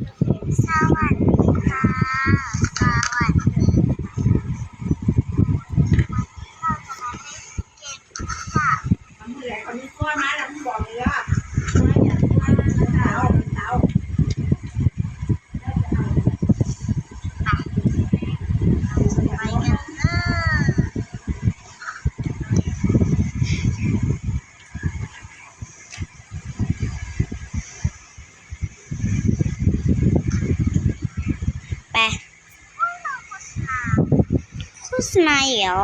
สวัสดีค่ะ สวัสดีเราจะมาเล่นเกมค่ะ ทำเหนื่อยคนนี้ก้อนไม้แล้วมึงบอกเลยว่าไม่อยากว่าเตาเตา ไปกันเออ ไป โฆษณาเหรอ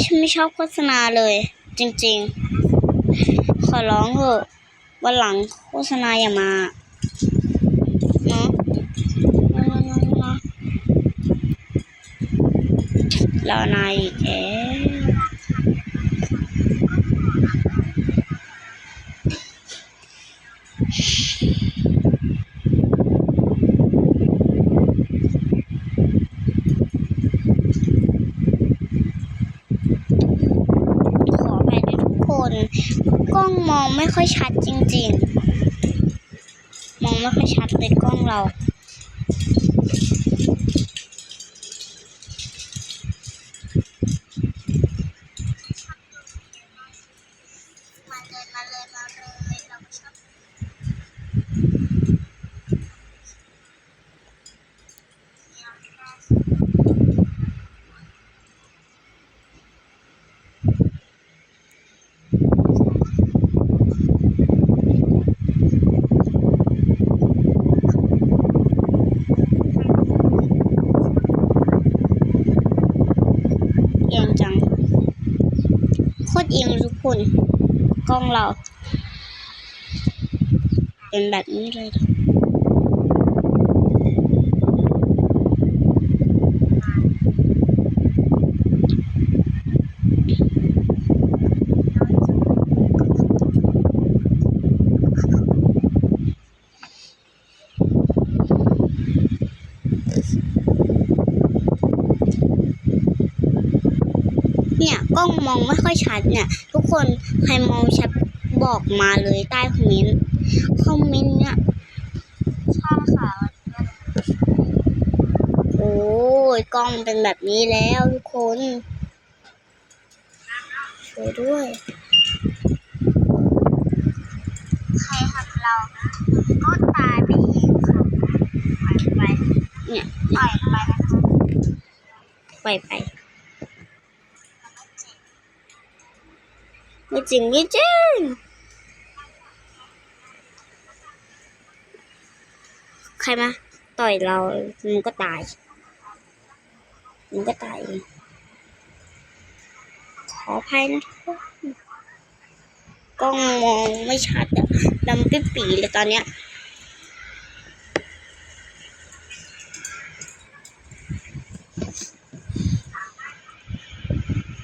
ฉันไม่ชอบโฆษณาเลย จริงๆ ขอร้องเถอะวันหลังโฆษณาอย่ามาเนาะเนาะเนาะเนาะรอนายอีกแล้วขออภัยด้วยทุ กคนกล้องมองไม่ค่อยชัดจริงๆ มองไม่ค่อยชัดเลยกล้องเราเลยมาเลยมาเลยเราชอบเอี ยงจัง โคตรเอียงทุกคน กล้องเรา เป็นแบบนี้เลย เนี่ยกล้องมองไม่ค่อยชัดเนี่ย ทุกคนใครมองชัดบอกมาเลยใต้คอมเมนต์คอมเมนต์เนี่ยใช่ค่ะโอ้ยกล้องเป็นแบบนี้แล้วทุกคนช่วยด้วย ใครทำเราก็ตายไปเองค่ะปล่อยไปเนี่ยปล่อยไปนะคะไป ไม่จริงไม่จริงใครมา ต่อยเรา มึงก็ตาย มึงก็ตาย ขออภัยนะทุกคนกล้องมองไม่ชัดอะดำปิ๊บปีเลยตอนเนี้ย